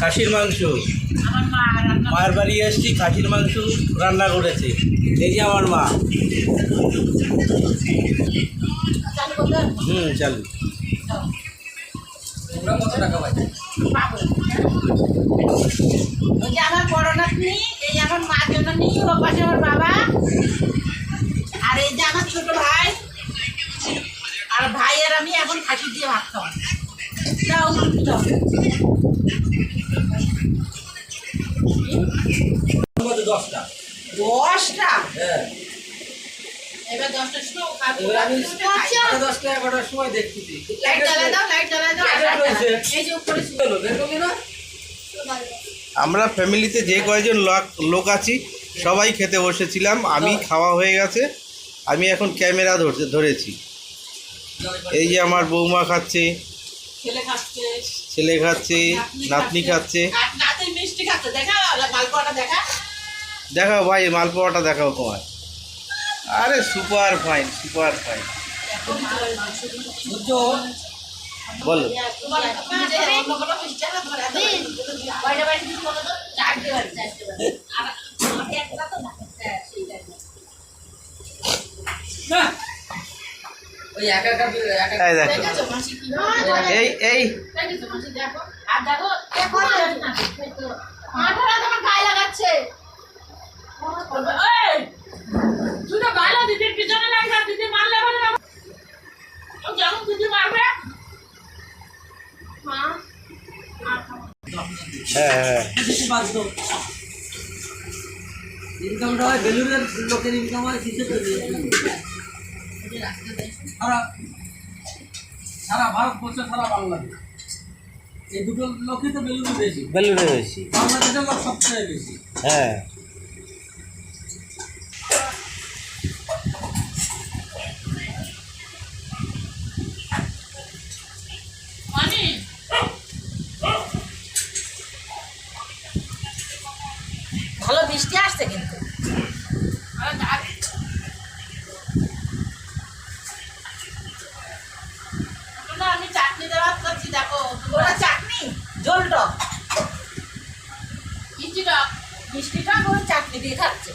খাসির মাংস। মা মায়ের বাড়ি এসেছি খাসির মাংস রান্না করেছে। এই যে আমার মা? হুম চালু। দাও। কত টাকা ভাই ওই যে আমার বড় নাতনি এই যে আমার মার জন্য নি ও পাশে আমার বাবা। আর এই যে আমার ছোট ভাই। আর ভাই আর আমি এখন খাসি দিয়ে ভাত খাওয়া দাও দাও। দশটা। দশটা হ্যাঁ। এবার দশটার সময় ও খাবে এবার আমি খাই। সাড়ে দশটা এগারোটার সময় দেখতেছি লাইট জ্বালায় দাও লাইট জ্বালায় দাও। এই যে উপরে দেখো না? আমরা ফ্যামিলিতে যে কয়জন লোক আছি সবাই খেতে বসেছিলাম। আমি খাওয়া হয়ে গেছে। আমি এখন ক্যামেরা ধরেছি। এই যে আমার বৌমা খাচ্ছে। ছেলে খাচ্ছে। ছেলে খাচ্ছে নাতনি খাচ্ছে। মিষ্টি খাচ্ছে। দেখা মালপোয়াটা দেখা। দেখাও ভাই মালপোয়াটা দেখাও তোমার আরে সুপার ফাইন সুপার ফাইন। বলো। এই দেখো। এই এই হ্যাঁ হ্যাঁ। ইনকামটা হয় বেলুনের লোকের ইনকাম হয় কিসের সারা সারা ভারতবর্ষে সারা বাংলাদেশ। এই দুটো লোকই তো বেলুনে বেশি। বেলুনে বেশি। বাংলাদেশের লোক সবচেয়ে বেশি। হ্যাঁ। ভালো বৃষ্টি আসছে কিন্তু না, আমি চাটনি দেওয়ার করছি দেখো ওটা চাটনি জল টক মিষ্টি টক মিষ্টি ওই চাটনি দিয়ে খাচ্ছে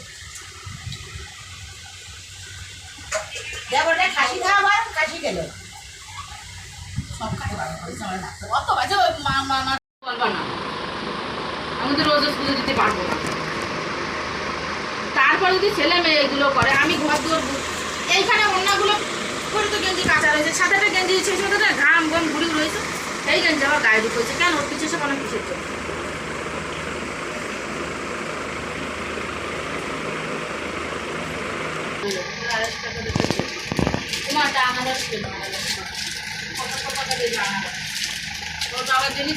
খাসি খাওয়া খাসি না। আমি তো রোজ রোজ দিতে পারব না। তারপর যদি ছেলে মেয়ে এগুলো করে, আমি ঘর দুয়ার এইখানে অন্যগুলো করে তো গেঞ্জি কাঁচা রয়েছে সাথেটা গেঞ্জি সেই সাথে ঘাম গম ঘুরি রয়েছে। এই গেঞ্জি আবার গায়ে ঢুকেছে। কেন? ওর পিছিয়ে সব অনেক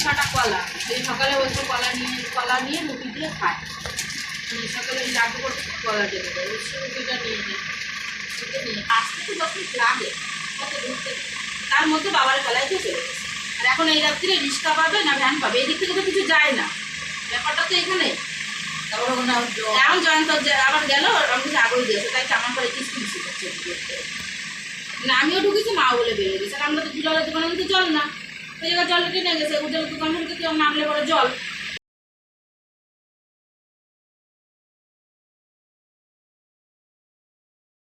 ছটা কলা। সকালে কলা নিয়ে কলা নিয়ে খায়। সকালে কলা নিয়ে আসতে তো লাগে দূর তার মধ্যে বাবার দিয়ে চলে আর এখন এই রাত্রিরে রিক্সা পাবে না ভ্যান পাবে? এদিক থেকে তো কিছু যায় না। ব্যাপারটা তো এখানে। এখন জয়ন্ত আবার গেল, আমি কিছু আগেই দিয়েছে তাই কেমন করে কিস্তি করছে না, আমিও ঢুকেছি, মা বলে বেরিয়ে গেছে। আমরা তো জলের দোকানে তো জল না। ওই জায়গায় জল টেনে গেছে উজ্জ্বলের দোকান থেকে কেউ নামলে পরে জল।